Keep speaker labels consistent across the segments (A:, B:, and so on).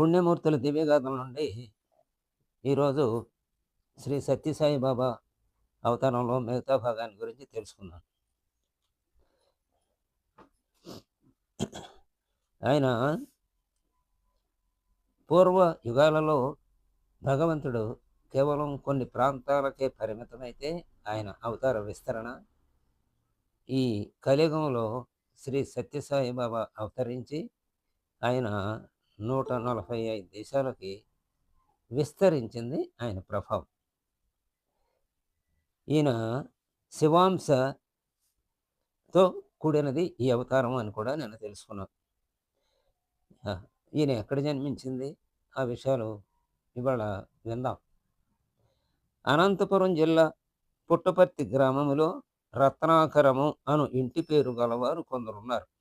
A: పుణ్యమూర్తుల దివ్యగాథం నుండి ఈరోజు శ్రీ సత్యసాయి బాబా అవతారంలో మిగతా భాగాన్ని గురించి తెలుసుకున్నాను ఆయన పూర్వ యుగాలలో భగవంతుడు కేవలం కొన్ని ప్రాంతాలకే పరిమితమైతే ఆయన అవతార విస్తరణ ఈ కలియుగంలో శ్రీ సత్యసాయి బాబా అవతరించి ఆయన నూట నలభై ఐదు దేశాలకి విస్తరించింది ఆయన ప్రభావం. ఈయన శివాంశతో కూడినది ఈ అవతారం అని కూడా నేను తెలుసుకున్నాను. ఈయన ఎక్కడ జన్మించింది? ఆ విషయాలు ఇవాళ విందాం. అనంతపురం జిల్లా పుట్టపర్తి గ్రామములో రత్నాకరము అను ఇంటి పేరు గలవారు కొందరున్నారు.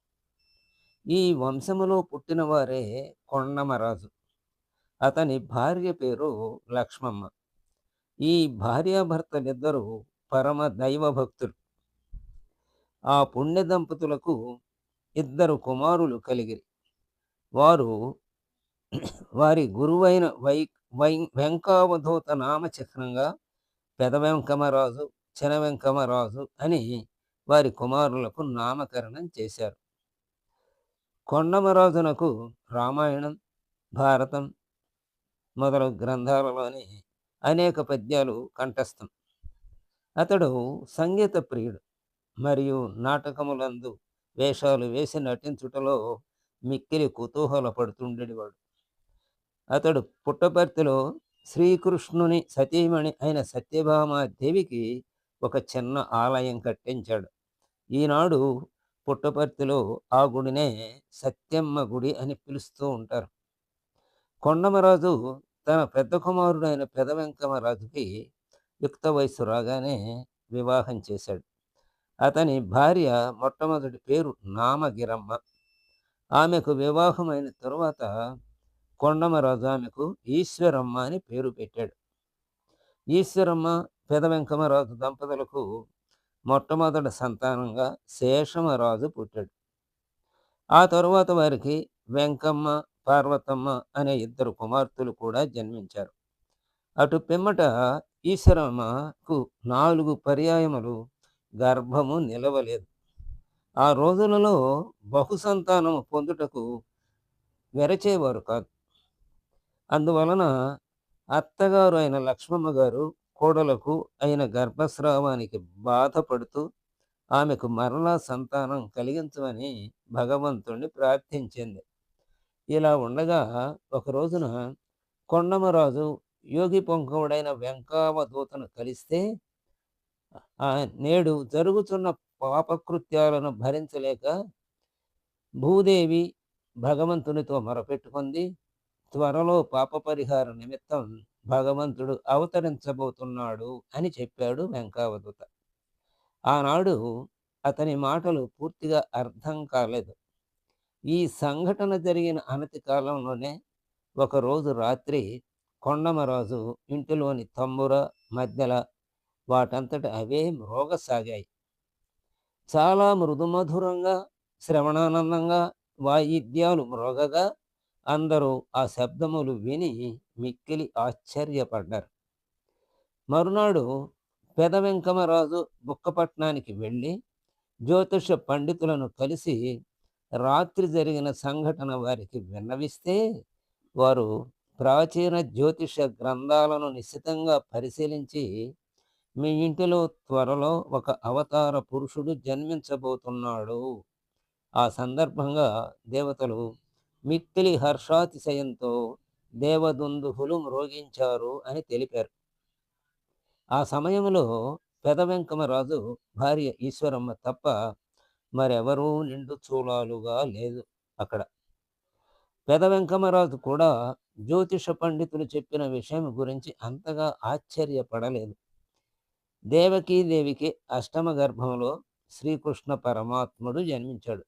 A: ఈ వంశములో పుట్టిన వారే కొండమరాజు అతని భార్య పేరు లక్ష్మమ్మ. ఈ భార్యాభర్తలిద్దరూ పరమ దైవ భక్తులు. ఆ పుణ్య దంపతులకు ఇద్దరు కుమారులు కలిగిరి. వారు వారి గురువైన వై వై వెంకావధూత నామచక్రంగా పెద వెంకమరాజు చిన వెంకమరాజు అని వారి కుమారులకు నామకరణం చేశారు. కొండమరాజునకు రామాయణం భారతం మొదలగు గ్రంథాలలోని అనేక పద్యాలు కంఠస్థం. అతడు సంగీత ప్రియుడు మరియు నాటకములందు వేషాలు వేసి నటించుటలో మిక్కిలి కుతూహలపడుతుండేవాడు. అతడు పుట్టపర్తిలో శ్రీకృష్ణుని సతీమణి అయిన సత్యభామాదేవికి ఒక చిన్న ఆలయం కట్టించాడు. ఈనాడు పుట్టపర్తిలో ఆ గుడినే సత్యమ్మ గుడి అని పిలుస్తూ ఉంటారు. కొండమరాజు తన పెద్ద కుమారుడైన పెదవెంకమరాజుకి యుక్త వయస్సు రాగానే వివాహం చేశాడు. అతని భార్య మొట్టమొదటి పేరు నామగిరమ్మ. ఆమెకు వివాహమైన తరువాత కొండమరాజు ఆమెకు ఈశ్వరమ్మ అని పేరు పెట్టాడు. ఈశ్వరమ్మ పెదవెంకమరాజు దంపతులకు మొట్టమొదటి సంతానంగా శేషమరాజు పుట్టాడు. ఆ తరువాత వారికి వెంకమ్మ పార్వతమ్మ అనే ఇద్దరు కుమార్తెలు కూడా జన్మించారు. అటు పిమ్మట ఈశ్వరమ్మకు నాలుగు పర్యాయములు గర్భము నిలవలేదు. ఆ రోజులలో బహుసంతానము పొందుటకు వెరచేవారు కాదు. అందువలన అత్తగారు అయిన లక్ష్మమ్మ గారు కోడలకు అయిన గర్భస్రావానికి బాధపడుతూ ఆమెకు మరలా సంతానం కలిగించమని భగవంతుణ్ణి ప్రార్థించింది. ఇలా ఉండగా ఒక రోజున కొండమరాజు యోగి పొంకవుడైన వెంకావదూతను కలిస్తే ఆ నేడు జరుగుతున్న పాపకృత్యాలను భరించలేక భూదేవి భగవంతునితో మొరపెట్టుకుంది. త్వరలో పాప పరిహార నిమిత్తం భగవంతుడు అవతరించబోతున్నాడు అని చెప్పాడు వెంకావధూత ఆనాడు అతని మాటలు పూర్తిగా అర్థం కాలేదు. ఈ సంఘటన జరిగిన అనతి కాలంలోనే ఒకరోజు రాత్రి కొండమరాజు ఇంటిలోని తమ్ముర మధ్యల వాటంతట అవే మ్రోగసాగాయి. చాలా మృదుమధురంగా శ్రవణానందంగా వాయిద్యాలు మ్రోగగా అందరూ ఆ శబ్దములు విని మిక్కిలి ఆశ్చర్యపడ్డారు. మరునాడు పెద వెంకమరాజు బుక్కపట్నానికి వెళ్ళి జ్యోతిష పండితులను కలిసి రాత్రి జరిగిన సంఘటన వారికి విన్నవిస్తే వారు ప్రాచీన జ్యోతిష గ్రంథాలను నిశ్చితంగా పరిశీలించి మీ ఇంటిలో త్వరలో ఒక అవతార పురుషుడు జన్మించబోతున్నాడు. ఆ సందర్భంగా దేవతలు మిక్కిలి హర్షాతిశయంతో దేవదుందుహులు మ్రోగించారు అని తెలిపారు. ఆ సమయంలో పెద వెంకమరాజు భార్య ఈశ్వరమ్మ తప్ప మరెవరూ నిండు చూలాలుగా లేదు అక్కడ. పెద వెంకమరాజు కూడా జ్యోతిష పండితులు చెప్పిన విషయం గురించి అంతగా ఆశ్చర్యపడలేదు. దేవకీదేవికి అష్టమ గర్భంలో శ్రీకృష్ణ పరమాత్ముడు జన్మించాడు.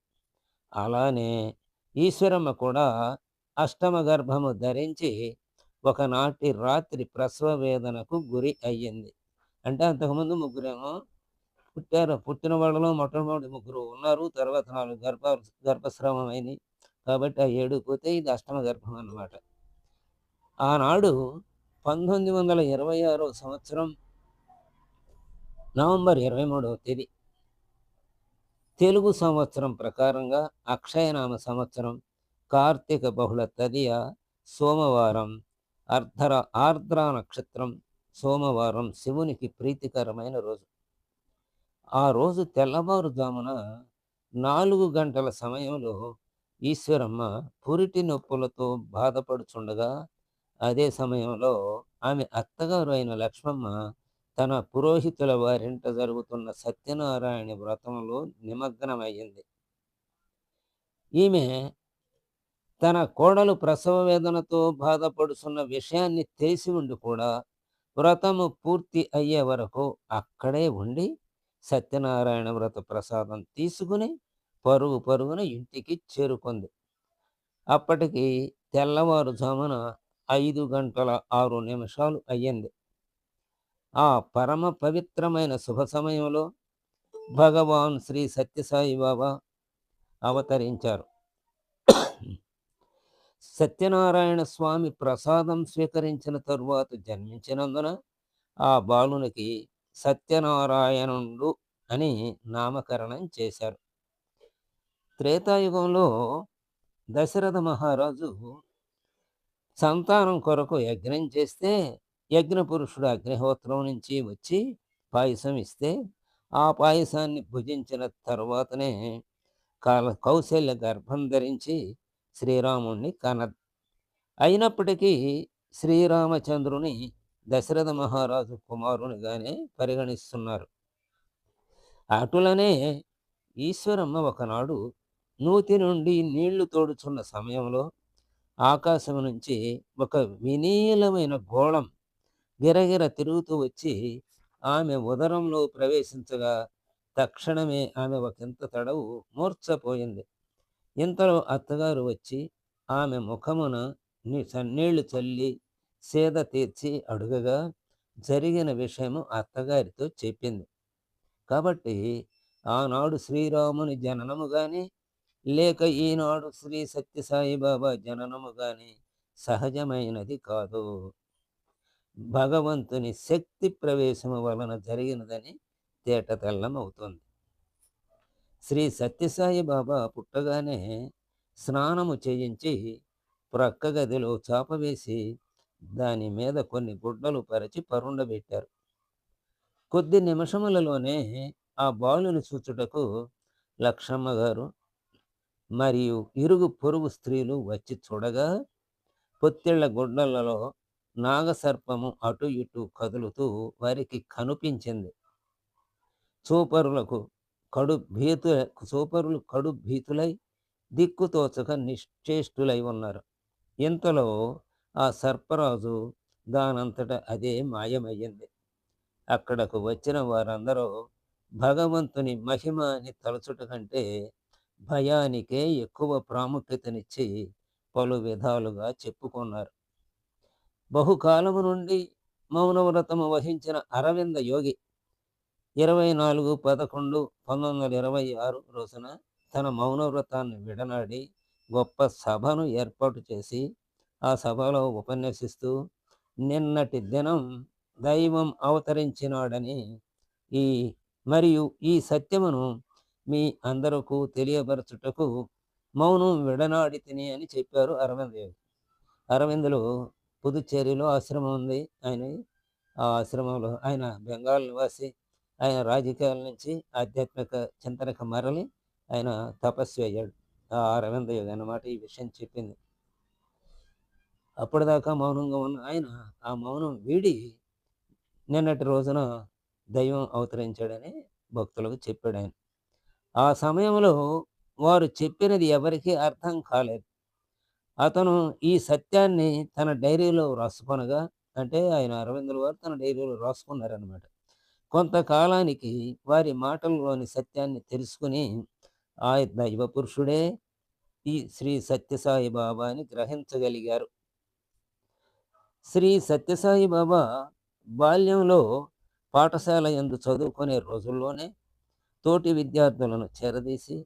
A: అలానే ఈశ్వరమ్మ కూడా అష్టమ గర్భము ధరించి ఒకనాటి రాత్రి ప్రసవ వేదనకు గురి అయ్యింది. అంటే అంతకుముందు ముగ్గురేమో పుట్టారు. పుట్టిన వాళ్ళలో మొట్టమొదటి ముగ్గురు ఉన్నారు. తర్వాత నాలుగు గర్భ గర్భస్రావం అయింది కాబట్టి ఆ ఏడు పోతే ఇది అష్టమ గర్భం అన్నమాట. ఆనాడు పంతొమ్మిది వందల ఇరవై ఆరో సంవత్సరం నవంబర్ ఇరవై మూడవ తేదీ. తెలుగు సంవత్సరం ప్రకారంగా అక్షయనామ సంవత్సరం కార్తీక బహుళ తదియ సోమవారం అర్ధర ఆర్ద్ర నక్షత్రం సోమవారం శివునికి ప్రీతికరమైన రోజు. ఆ రోజు తెల్లవారుజామున నాలుగు గంటల సమయంలో ఈశ్వరమ్మ పురిటి నొప్పులతో బాధపడుచుండగా అదే సమయంలో ఆమె అత్తగారు అయిన లక్ష్మమ్మ తన పురోహితుల వారింట జరుగుతున్న సత్యనారాయణ వ్రతంలో నిమగ్నమయ్యింది. ఈమె తన కోడలు ప్రసవ వేదనతో బాధపడుతున్న విషయాన్ని తెలిసి ఉండి కూడా వ్రతము పూర్తి అయ్యే వరకు అక్కడే ఉండి సత్యనారాయణ వ్రత ప్రసాదం తీసుకుని పరుగు పరుగున ఇంటికి చేరుకుంది. అప్పటికి తెల్లవారుజామున ఐదు గంటల ఆరు నిమిషాలు అయ్యింది. ఆ పరమ పవిత్రమైన శుభ సమయంలో భగవాన్ శ్రీ సత్యసాయి బాబా అవతరించారు. సత్యనారాయణ స్వామి ప్రసాదం స్వీకరించిన తరువాత జన్మించినందున ఆ బాలునికి సత్యనారాయణుడు అని నామకరణం చేశారు. త్రేతాయుగంలో దశరథ మహారాజు సంతానం కొరకు యజ్ఞం చేస్తే యజ్ఞపురుషుడు అగ్నిహోత్రం నుంచి వచ్చి పాయసం ఇస్తే ఆ పాయసాన్ని భుజించిన తర్వాతనే కాల కౌశల్య గర్భం ధరించి శ్రీరాముణ్ణి కన అయినప్పటికీ శ్రీరామచంద్రుని దశరథ మహారాజు కుమారునిగానే పరిగణిస్తున్నారు. అటులనే ఈశ్వరమ్మ ఒకనాడు నూతి నుండి నీళ్ళు తోడుచున్న సమయంలో ఆకాశం నుంచి ఒక వినీలమైన గోళం గిరగిర తిరుగుతూ వచ్చి ఆమె ఉదరంలో ప్రవేశించగా తక్షణమే ఆమె ఒకంత తడవు మూర్చపోయింది ఇంతలో అత్తగారు వచ్చి ఆమె ముఖమున సన్నీళ్ళు చల్లి సేద తీర్చి అడుగగా జరిగిన విషయము అత్తగారితో చెప్పింది. కాబట్టి ఆనాడు శ్రీరాముని జననము కానీ లేక ఈనాడు శ్రీ సత్యసాయిబాబా జననము కానీ సహజమైనది కాదు. భగవంతుని శక్తి ప్రవేశము వలన జరిగినదని తేట తెల్లమవుతుంది శ్రీ సత్యసాయి బాబా పుట్టగానే స్నానము చేయించి ప్రక్క గదిలో చాప వేసి దాని మీద కొన్ని గుడ్డలు పరిచి పరుండబెట్టారు కొద్ది నిమిషములలోనే ఆ బాలుని చూచుటకు లక్షమ్మ గారు మరియు ఇరుగు పొరుగు స్త్రీలు వచ్చి చూడగా పొత్తిళ్ళ గుడ్డలలో నాగసర్పము అటు ఇటు కదులుతూ వారికి కనిపించింది. చూపరులకు కడు భీతు సోపరులు కడు భీతులై దిక్కుతోచక నిశ్చేష్టులై ఉన్నారు ఇంతలో ఆ సర్పరాజు దానంతట అదే మాయమయ్యింది. అక్కడకు వచ్చిన వారందరూ భగవంతుని మహిమ అని తలచుట కంటే భయానికే ఎక్కువ ప్రాముఖ్యతనిచ్చి పలు విధాలుగా చెప్పుకున్నారు. బహుకాలము నుండి మౌనవ్రతము వహించిన అరవింద యోగి ఇరవై నాలుగు పదకొండు పంతొమ్మిది వందల ఇరవై ఆరు రోజున తన మౌనవ్రతాన్ని విడనాడి గొప్ప సభను ఏర్పాటు చేసి ఆ సభలో ఉపన్యసిస్తూ నిన్నటి దినం దైవం అవతరించినాడని ఈ మరియు ఈ సత్యమును మీ అందరకు తెలియపరచుటకు మౌనం విడనాడి తిని అని చెప్పారు అరవింద్ అరవిందులు పుదుచ్చేరిలో ఆశ్రమం ఉంది. ఆయన ఆ ఆశ్రమంలో ఆయన బెంగాల్ నివాసి ఆయన రాజకీయాల నుంచి ఆధ్యాత్మిక చింతనకు మరలి ఆయన తపస్సు అయ్యాడు. ఆ అరవింద యోగి అన్నమాట ఈ విషయం చెప్పింది. అప్పటిదాకా మౌనంగా ఉన్న ఆయన ఆ మౌనం వీడి నిన్నటి రోజున దైవం అవతరించాడని భక్తులకు చెప్పాడు ఆయన. ఆ సమయంలో వారు చెప్పినది ఎవరికీ అర్థం కాలేదు. అతను ఈ సత్యాన్ని తన డైరీలో రాసుకొనగా అంటే ఆయన అరవిందుల వారు తన డైరీలో రాసుకున్నారనమాట కొంతకాలానికి వారి మాటల్లోని సత్యాన్ని తెలుసుకుని ఆ దైవ పురుషుడే ఈ శ్రీ సత్యసాయి బాబా అని గ్రహించగలిగారు. శ్రీ సత్యసాయి బాబా బాల్యంలో పాఠశాల ఎందు చదువుకునే రోజుల్లోనే తోటి విద్యార్థులను చేరదీసి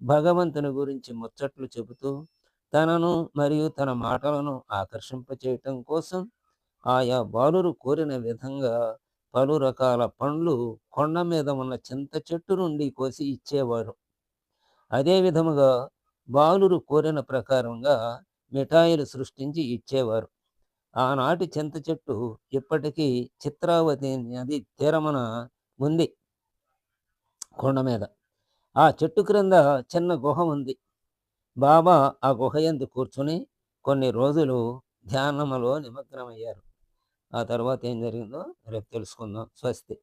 A: భగవంతుని గురించి ముచ్చట్లు చెబుతూ తనను మరియు తన మాటలను ఆకర్షింపచేయటం కోసం ఆయా బాలురు కోరిన విధంగా పలు రకాల పండ్లు కొండ మీద ఉన్న చింత చెట్టు నుండి కోసి ఇచ్చేవారు. అదే విధముగా బాలురు కోరిన ప్రకారంగా మిఠాయిలు సృష్టించి ఇచ్చేవారు. ఆనాటి చింత చెట్టు ఇప్పటికీ చిత్రావతి నది తీరమన ఉంది కొండ మీద. ఆ చెట్టు క్రింద చిన్న గుహ ఉంది. బాబా ఆ గుహ యందు కూర్చుని కొన్ని రోజులు ధ్యానములో నిమగ్నమయ్యారు. ఆ తర్వాత ఏం జరిగిందో రేపు తెలుసుకుందాం. స్వస్తి.